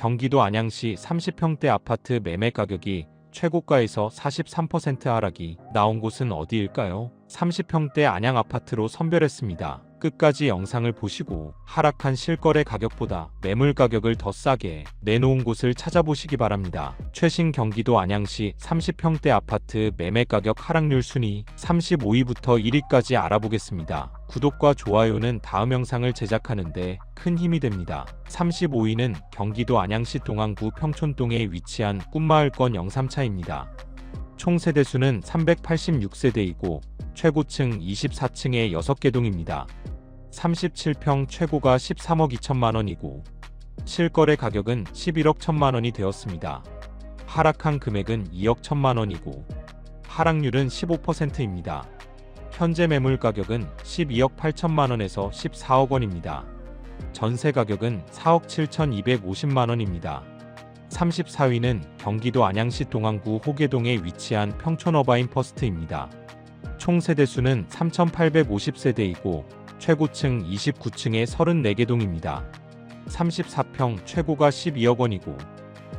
경기도 안양시 30평대 아파트 매매 가격이 최고가에서 43% 하락이 나온 곳은 어디일까요? 30평대 안양 아파트로 선별했습니다. 끝까지 영상을 보시고 하락한 실거래 가격보다 매물 가격을 더 싸게 내놓은 곳을 찾아보시기 바랍니다. 최신 경기도 안양시 30평대 아파트 매매 가격 하락률 순위 35위부터 1위까지 알아보겠습니다. 구독과 좋아요는 다음 영상을 제작하는데 큰 힘이 됩니다. 35위는 경기도 안양시 동안구 평촌동에 위치한 꿈마을권 영삼차입니다. 총 세대수는 386세대이고 최고층 24층에 6개 동입니다. 37평 최고가 13억 2천만 원이고 실거래 가격은 11억 1천만 원이 되었습니다. 하락한 금액은 2억 1천만 원이고 하락률은 15%입니다. 현재 매물 가격은 12억 8천만 원에서 14억 원입니다. 전세 가격은 4억 7천250만 원입니다. 34위는 경기도 안양시 동안구 호계동에 위치한 평촌어바인 퍼스트입니다. 총 세대수는 3,850세대이고 최고층 29층에 34개 동입니다. 34평 최고가 12억 원이고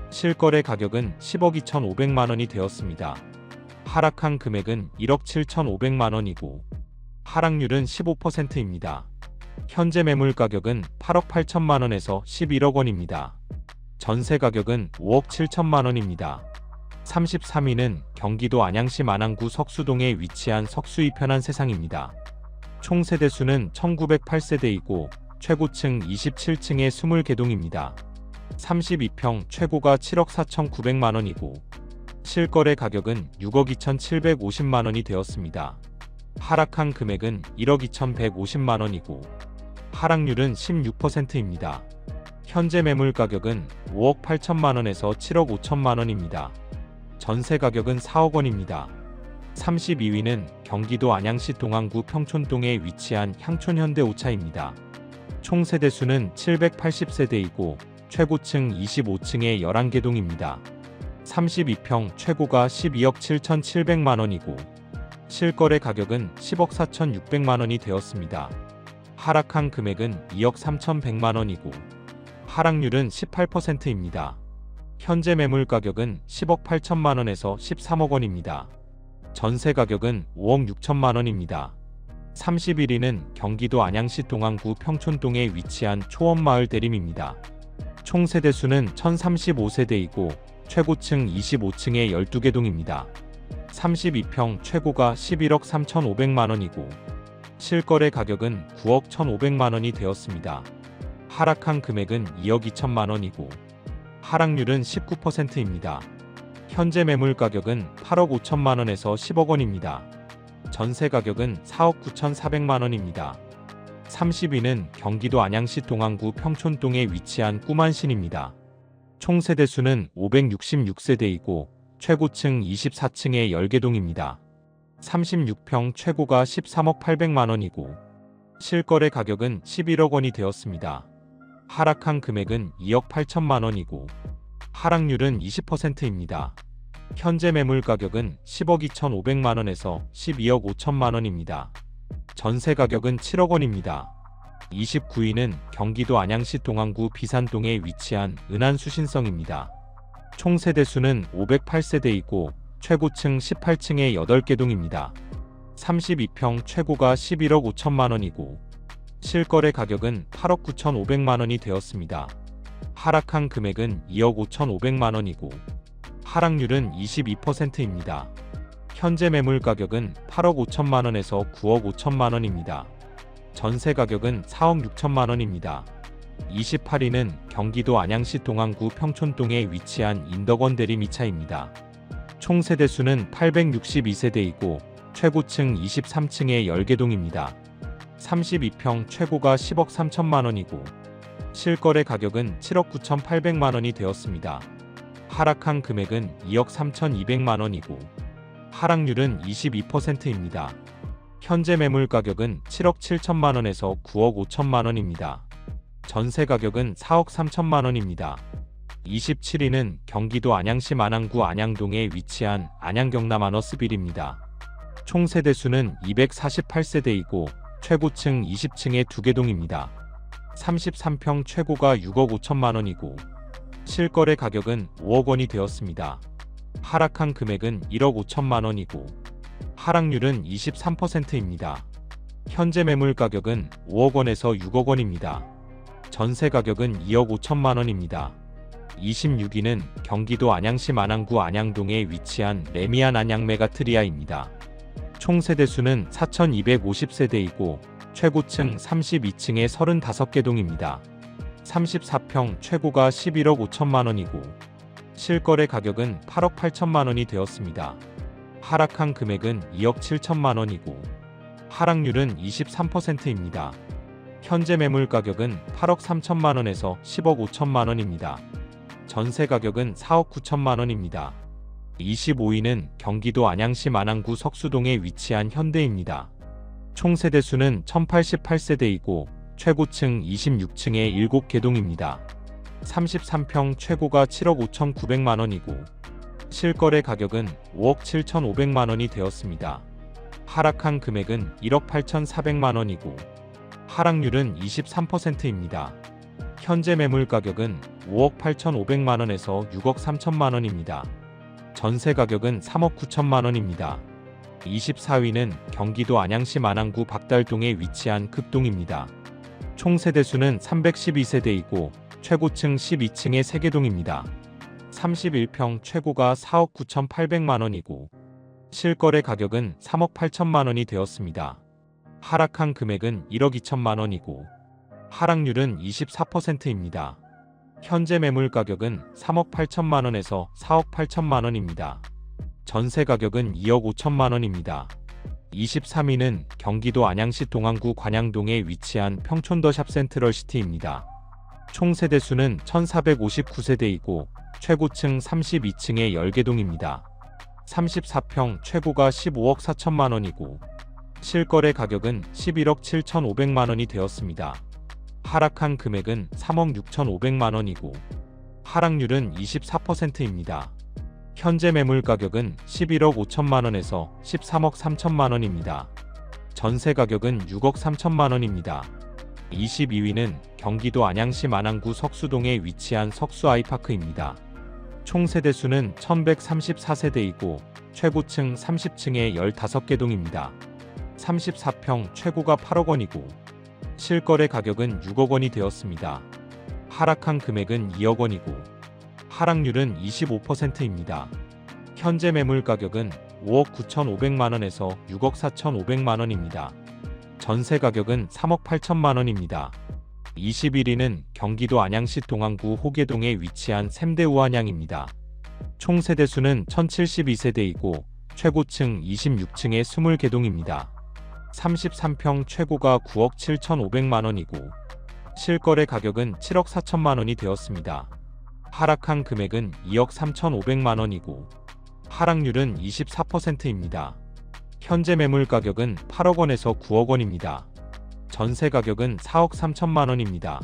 실거래 가격은 10억 2,500만 원이 되었습니다. 하락한 금액은 1억 7,500만 원이고 하락률은 15%입니다. 현재 매물 가격은 8억 8천만 원에서 11억 원입니다. 전세 가격은 5억 7천만 원입니다. 33위는 경기도 안양시 만안구 석수동에 위치한 석수이 편한 세상입니다. 총 세대수는 1908세대이고 최고층 27층에 20개 동입니다. 32평 최고가 7억 4,900만 원이고 실거래 가격은 6억 2,750만 원이 되었습니다. 하락한 금액은 1억 2,150만 원이고 하락률은 16%입니다. 현재 매물 가격은 5억 8천만 원에서 7억 5천만 원입니다. 전세 가격은 4억 원입니다. 32위는 경기도 안양시 동안구 평촌동에 위치한 향촌현대 오차입니다. 총 세대수는 780세대이고 최고층 25층에 11개 동입니다. 32평 최고가 12억 7,700만 원이고 실거래 가격은 10억 4,600만 원이 되었습니다. 하락한 금액은 2억 3,100만 원이고 하락률은 18%입니다. 현재 매물 가격은 10억 8천만 원에서 13억 원입니다. 전세 가격은 5억 6천만 원입니다. 31위는 경기도 안양시 동안구 평촌동에 위치한 초원마을 대림입니다. 총 세대수는 1035세대이고 최고층 25층에 12개 동입니다. 32평 최고가 11억 3,500만 원이고 실거래 가격은 9억 1,500만 원이 되었습니다. 하락한 금액은 2억 2천만 원이고 하락률은 19%입니다. 현재 매물 가격은 8억 5천만 원에서 10억 원입니다. 전세 가격은 4억 9천4백만 원입니다. 30위는 경기도 안양시 동안구 평촌동에 위치한 꾸만신입니다. 총 세대 수는 566세대이고 최고층 24층에 10개 동입니다. 36평 최고가 13억 8백만 원이고 실거래 가격은 11억 원이 되었습니다. 하락한 금액은 2억 8천만 원이고 하락률은 20%입니다. 현재 매물 가격은 10억 2천5백만 원에서 12억 5천만 원입니다. 전세 가격은 7억 원입니다. 29위는 경기도 안양시 동안구 비산동에 위치한 은한수신성입니다. 총 세대수는 508세대이고 최고층 18층에 8개 동입니다. 32평 최고가 11억 5천만 원이고 실거래 가격은 8억 9천5백만 원이 되었습니다. 하락한 금액은 2억 5천5백만 원이고 하락률은 22%입니다. 현재 매물 가격은 8억 5천만 원에서 9억 5천만 원입니다. 전세 가격은 4억 6천만 원입니다. 28위는 경기도 안양시 동안구 평촌동에 위치한 인덕원 대림 2차입니다. 총 세대수는 862세대이고 최고층 23층에 10개 동입니다. 32평 최고가 10억 3천만 원이고 실거래 가격은 7억 9천8백만 원이 되었습니다. 하락한 금액은 2억 3천2백만 원이고 하락률은 22%입니다. 현재 매물 가격은 7억 7천만 원에서 9억 5천만 원입니다. 전세 가격은 4억 3천만 원입니다. 27위는 경기도 안양시 만안구 안양동에 위치한 안양경남 아너스빌입니다. 총 세대수는 248세대이고 최고층 20층에 2개 동입니다. 33평 최고가 6억 5천만 원이고 실거래 가격은 5억 원이 되었습니다. 하락한 금액은 1억 5천만 원이고 하락률은 23%입니다. 현재 매물 가격은 5억 원에서 6억 원입니다. 전세 가격은 2억 5천만 원입니다. 26위는 경기도 안양시 만안구 안양동에 위치한 레미안 안양 메가트리아입니다. 총 세대수는 4,250세대이고 최고층 32층에 35개 동입니다. 34평 최고가 11억 5천만 원이고 실거래 가격은 8억 8천만 원이 되었습니다. 하락한 금액은 2억 7천만 원이고 하락률은 23%입니다. 현재 매물 가격은 8억 3천만 원에서 10억 5천만 원입니다. 전세 가격은 4억 9천만 원입니다. 25위는 경기도 안양시 만안구 석수동에 위치한 현대입니다. 총 세대수는 1088세대이고 최고층 26층에 7개 동입니다. 33평 최고가 7억 5,900만 원이고 실거래 가격은 5억 7,500만 원이 되었습니다. 하락한 금액은 1억 8,400만 원이고 하락률은 23%입니다. 현재 매물 가격은 5억 8,500만 원에서 6억 3천만 원입니다. 전세 가격은 3억 9천만 원입니다. 24위는 경기도 안양시 만안구 박달동에 위치한 급동입니다. 총 세대수는 312세대이고 최고층 12층의 3개동입니다. 31평 최고가 4억 9,800만 원이고 실거래 가격은 3억 8천만 원이 되었습니다. 하락한 금액은 1억 2천만 원이고 하락률은 24%입니다. 현재 매물 가격은 3억 8천만 원에서 4억 8천만 원입니다. 전세 가격은 2억 5천만 원입니다. 23위는 경기도 안양시 동안구 관양동에 위치한 평촌더 샵 센트럴 시티입니다. 총 세대 수는 1459세대이고 최고층 32층에 10개 동입니다. 34평 최고가 15억 4천만 원이고 실거래 가격은 11억 7천 5백만 원이 되었습니다. 하락한 금액은 3억 6천5백만 원이고 하락률은 24%입니다. 현재 매물 가격은 11억 5천만 원에서 13억 3천만 원입니다. 전세 가격은 6억 3천만 원입니다. 22위는 경기도 안양시 만안구 석수동에 위치한 석수 아이파크입니다. 총 세대수는 1134세대이고 최고층 30층에 15개 동입니다. 34평 최고가 8억 원이고 실거래 가격은 6억 원이 되었습니다. 하락한 금액은 2억 원이고 하락률은 25%입니다. 현재 매물 가격은 5억 9천5백만 원에서 6억 4천5백만 원입니다. 전세 가격은 3억 8천만 원입니다. 21위는 경기도 안양시 동안구 호계동에 위치한 샘대우안양입니다. 총 세대수는 1072세대이고 최고층 26층에 20개 동입니다. 33평 최고가 9억 7천5백만 원이고 실거래 가격은 7억 4천만 원이 되었습니다. 하락한 금액은 2억 3천5백만 원이고 하락률은 24%입니다. 현재 매물 가격은 8억 원에서 9억 원입니다. 전세 가격은 4억 3천만 원입니다.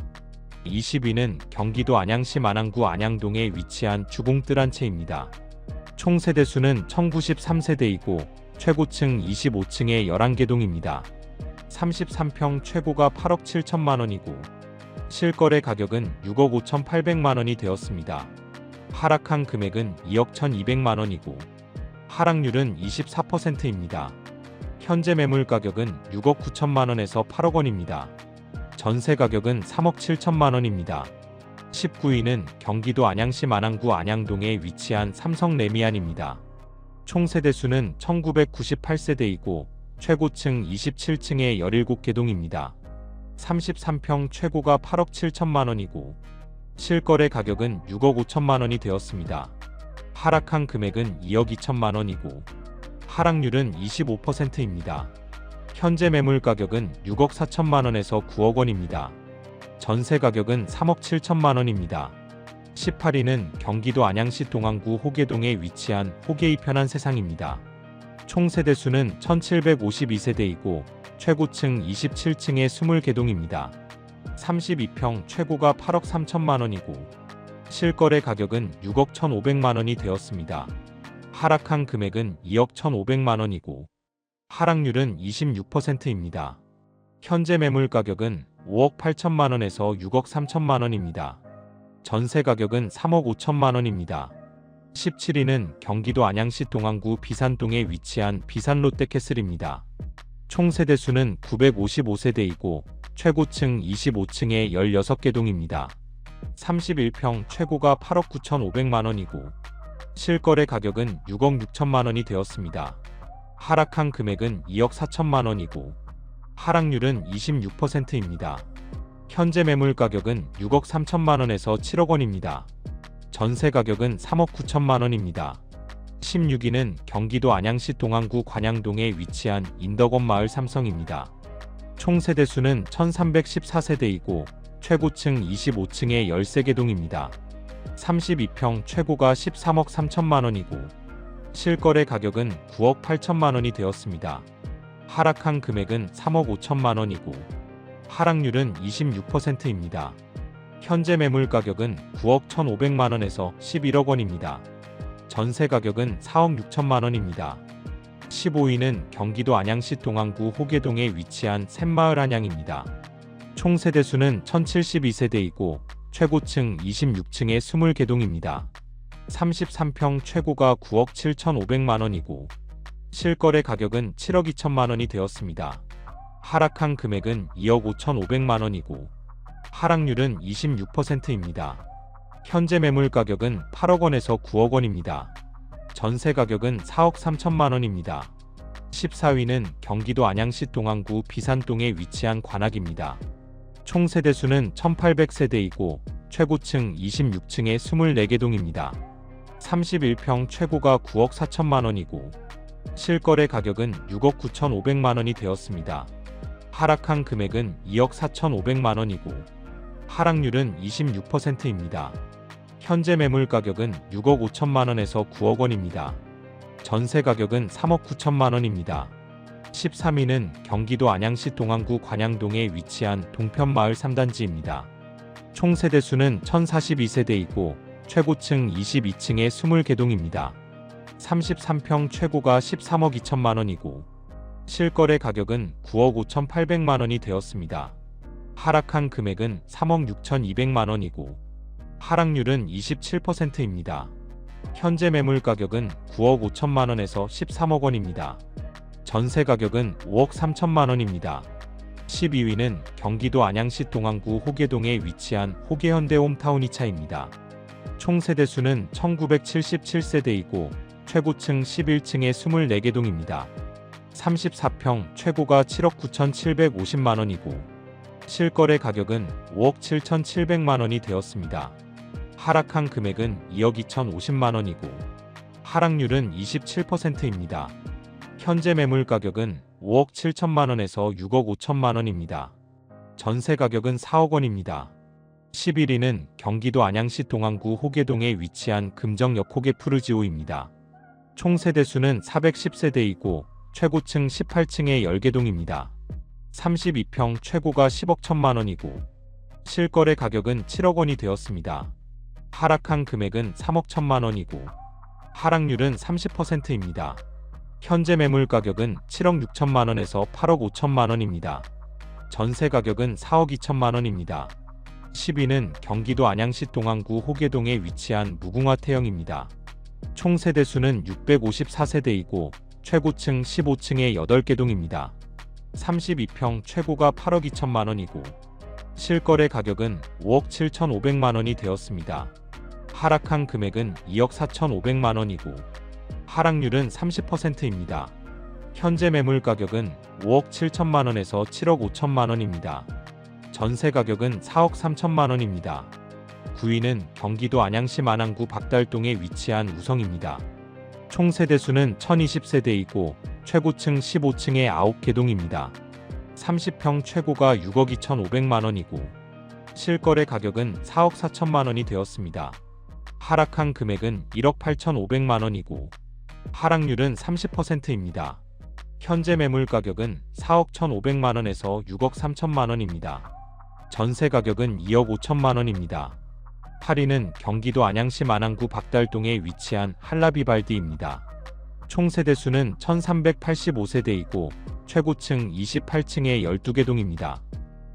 20위는 경기도 안양시 만안구 안양동에 위치한 주공뜰 한 채입니다. 총 세대수는 1093세대이고 최고층 25층에 11개 동입니다. 33평 최고가 8억 7천만 원이고 실거래 가격은 6억 5천8백만 원이 되었습니다. 하락한 금액은 2억 1,200만 원이고 하락률은 24%입니다. 현재 매물 가격은 6억 9천만 원에서 8억 원입니다. 전세 가격은 3억 7천만 원입니다. 19위는 경기도 안양시 만안구 안양동에 위치한 삼성 레미안입니다. 총 세대수는 1998세대이고 최고층 27층에 17개 동입니다. 33평 최고가 8억 7천만 원이고 실거래 가격은 6억 5천만 원이 되었습니다. 하락한 금액은 2억 2천만 원이고 하락률은 25%입니다. 현재 매물 가격은 6억 4천만 원에서 9억 원입니다. 전세 가격은 3억 7천만 원입니다. 18위는 경기도 안양시 동안구 호계동에 위치한 호계이 편한 세상입니다. 총 세대수는 1752세대이고 최고층 27층에 20개 동입니다. 32평 최고가 8억 3천만 원이고 실거래 가격은 6억 1,500만 원이 되었습니다. 하락한 금액은 2억 1,500만 원이고 하락률은 26%입니다. 현재 매물 가격은 5억 8천만 원에서 6억 3천만 원입니다. 전세 가격은 3억 5천만 원입니다. 17위는 경기도 안양시 동안구 비산동에 위치한 비산 롯데캐슬입니다. 총 세대수는 955세대이고 최고층 25층에 16개 동입니다. 31평 최고가 8억 9천5백만 원이고 실거래 가격은 6억 6천만 원이 되었습니다. 하락한 금액은 2억 4천만 원이고 하락률은 26%입니다. 현재 매물 가격은 6억 3천만 원에서 7억 원입니다. 전세 가격은 3억 9천만 원입니다. 16위는 경기도 안양시 동안구 관양동에 위치한 인덕원 마을 삼성입니다. 총 세대 수는 1314세대이고 최고층 25층에 13개 동입니다. 32평 최고가 13억 3천만 원이고 실거래 가격은 9억 8천만 원이 되었습니다. 하락한 금액은 3억 5천만 원이고 하락률은 26%입니다. 현재 매물 가격은 9억 1,500만 원에서 11억 원입니다. 전세 가격은 4억 6천만 원입니다. 15위는 경기도 안양시 동안구 호계동에 위치한 샘마을 안양입니다. 총 세대 수는 1072세대이고 최고층 26층에 20개 동입니다. 33평 최고가 9억 7,500만 원이고 실거래 가격은 7억 2천만 원이 되었습니다. 하락한 금액은 2억 5,500만 원이고 하락률은 26%입니다. 현재 매물 가격은 8억 원에서 9억 원입니다. 전세 가격은 4억 3천만 원입니다. 14위는 경기도 안양시 동안구 비산동에 위치한 관악입니다. 총 세대 수는 1800세대이고 최고층 26층에 24개 동입니다. 31평 최고가 9억 4천만 원이고 실거래 가격은 6억 9천5백만 원이 되었습니다. 하락한 금액은 2억 4천5백만 원이고 하락률은 26%입니다. 현재 매물 가격은 6억 5천만 원에서 9억 원입니다. 전세 가격은 3억 9천만 원입니다. 13위는 경기도 안양시 동안구 관양동에 위치한 동편마을 3단지입니다. 총 세대 수는 1042세대이고 최고층 22층에 20개 동입니다. 33평 최고가 13억 2천만 원이고 실거래 가격은 9억 5천8백만 원이 되었습니다. 하락한 금액은 3억 6천2백만 원이고 하락률은 27%입니다. 현재 매물 가격은 9억 5천만 원에서 13억 원입니다. 전세 가격은 5억 3천만 원입니다. 12위는 경기도 안양시 동안구 호계동에 위치한 호계현대 홈타운 2차입니다. 총 세대수는 1977세대이고 최고층 11층에 24개 동입니다. 34평 최고가 7억 9,750만 원이고 실거래 가격은 5억 7,700만 원이 되었습니다. 하락한 금액은 2억 2,050만 원이고 하락률은 27%입니다. 현재 매물 가격은 5억 7천만 원에서 6억 5천만 원입니다. 전세 가격은 4억 원입니다. 11위는 경기도 안양시 동안구 호계동에 위치한 금정역 호계 푸르지오입니다. 총 세대수는 410세대이고 최고층 18층에 10개 동입니다. 32평 최고가 10억 천만 원이고 실거래 가격은 7억 원이 되었습니다. 하락한 금액은 3억 천만 원이고 하락률은 30%입니다. 현재 매물 가격은 7억 6천만 원에서 8억 5천만 원입니다. 전세 가격은 4억 2천만 원입니다. 10위는 경기도 안양시 동안구 호계동에 위치한 무궁화 태영입니다. 총 세대 수는 654세대이고 최고층 15층에 8개 동입니다. 32평 최고가 8억 2천만 원이고 실거래 가격은 5억 7천5백만 원이 되었습니다. 하락한 금액은 2억 4천5백만 원이고 하락률은 30%입니다. 현재 매물 가격은 5억 7천만 원에서 7억 5천만 원입니다. 전세 가격은 4억 3천만 원입니다. 9위는 경기도 안양시 만안구 박달동에 위치한 우성입니다. 총 세대수는 1020세대이고 최고층 15층에 9개 동입니다. 30평 최고가 6억 2천5백만 원이고 실거래 가격은 4억 4천만 원이 되었습니다. 하락한 금액은 1억 8천5백만 원이고 하락률은 30%입니다. 현재 매물 가격은 4억 1,500만 원에서 6억 3천만 원입니다. 전세 가격은 2억 5천만 원입니다. 8위는 경기도 안양시 만안구 박달동에 위치한 한라비발디입니다. 총 세대수는 1385세대이고 최고층 28층에 12개 동입니다.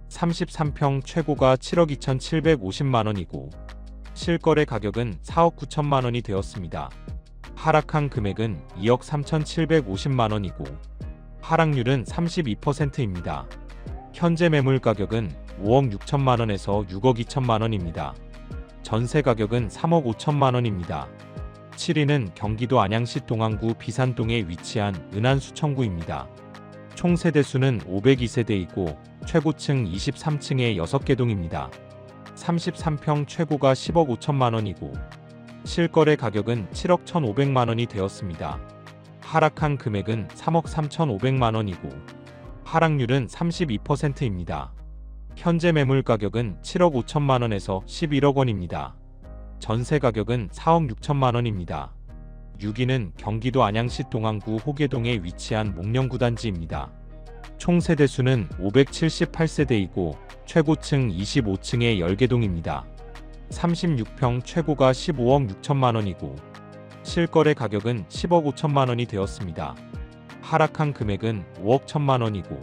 33평 최고가 7억 2,750만 원이고 실거래 가격은 4억 9천만 원이 되었습니다. 하락한 금액은 2억 3,750만 원이고 하락률은 32%입니다. 현재 매물 가격은 5억 6천만 원에서 6억 2천만 원입니다. 전세 가격은 3억 5천만 원입니다. 7위는 경기도 안양시 동안구 비산동에 위치한 은한수청구입니다. 총 세대수는 502세대이고 최고층 23층에 6개 동입니다. 33평 최고가 10억 5천만 원이고 실거래 가격은 7억 1,500만 원이 되었습니다. 하락한 금액은 3억 3,500만 원이고 하락률은 32%입니다. 현재 매물 가격은 7억 5천만 원에서 11억 원입니다. 전세 가격은 4억 6천만 원입니다. 6위는 경기도 안양시 동안구 호계동에 위치한 목련구 단지입니다. 총 세대 수는 578세대이고 최고층 25층의 10개동입니다. 36평 최고가 15억 6천만 원이고 실거래 가격은 10억 5천만 원이 되었습니다. 하락한 금액은 5억 1천만 원이고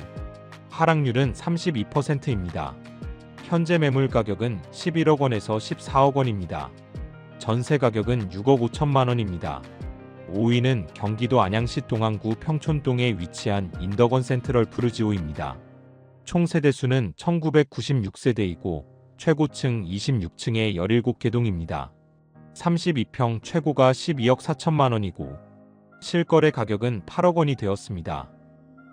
하락률은 32%입니다. 현재 매물 가격은 11억 원에서 14억 원입니다. 전세 가격은 6억 5천만 원입니다. 5위는 경기도 안양시 동안구 평촌동에 위치한 인덕원 센트럴 푸르지오입니다. 총 세대수는 1996세대이고 최고층 26층에 17개 동입니다. 32평 최고가 12억 4천만 원이고 실거래 가격은 8억 원이 되었습니다.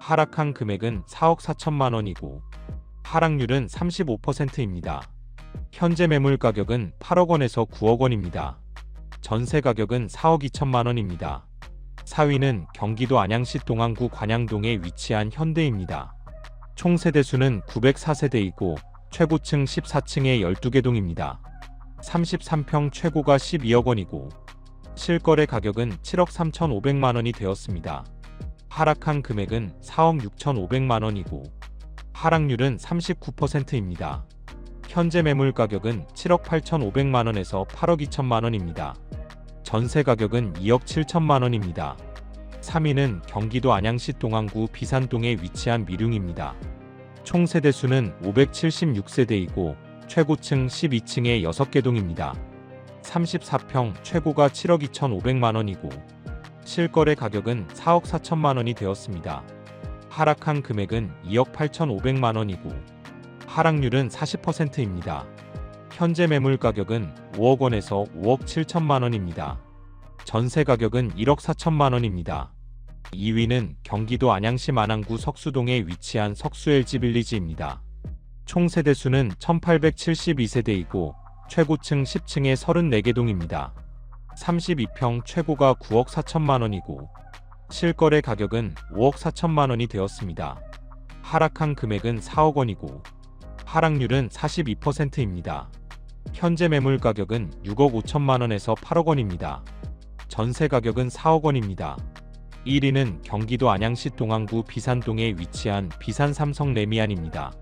하락한 금액은 4억 4천만 원이고 하락률은 35%입니다. 현재 매물 가격은 8억 원에서 9억 원입니다. 전세 가격은 4억 2천만 원입니다. 4위는 경기도 안양시 동안구 관양동에 위치한 현대입니다. 총 세대 수는 904세대이고 최고층 14층에 12개 동입니다. 33평 최고가 12억 원이고 실거래 가격은 7억 3,500만 원이 되었습니다. 하락한 금액은 4억 6,500만 원이고 하락률은 39%입니다. 현재 매물 가격은 7억 8,500만 원에서 8억 2천만 원입니다. 전세 가격은 2억 7천만 원입니다. 3위는 경기도 안양시 동안구 비산동에 위치한 미룡입니다. 총 세대 수는 576세대이고 최고층 12층에 6개 동입니다. 34평 최고가 7억 2,500만 원이고 실거래 가격은 4억 4천만 원이 되었습니다. 하락한 금액은 2억 8,500만 원이고 하락률은 40%입니다. 현재 매물 가격은 5억 원에서 5억 7천만 원입니다. 전세 가격은 1억 4천만 원입니다. 2위는 경기도 안양시 만안구 석수동에 위치한 석수 LG 빌리지입니다. 총 세대수는 1872세대이고 최고층 10층에 34개 동입니다. 32평 최고가 9억 4천만 원이고 실거래 가격은 5억 4천만 원이 되었습니다. 하락한 금액은 4억 원이고 하락률은 42%입니다. 현재 매물 가격은 6억 5천만 원에서 8억 원입니다. 전세 가격은 4억 원입니다. 1위는 경기도 안양시 동안구 비산동에 위치한 비산 삼성 레미안입니다.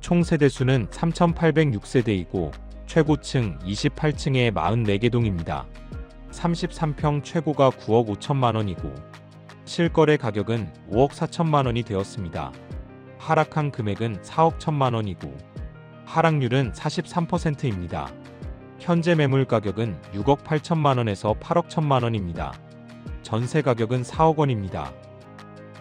총 세대 수는 3,806세대이고 최고층 28층에 44개 동입니다. 33평 최고가 9억 5천만 원이고 실거래 가격은 5억 4천만 원이 되었습니다. 하락한 금액은 4억 1천만 원이고 하락률은 43%입니다. 현재 매물 가격은 6억 8천만 원에서 8억 1천만 원입니다. 전세 가격은 4억 원입니다.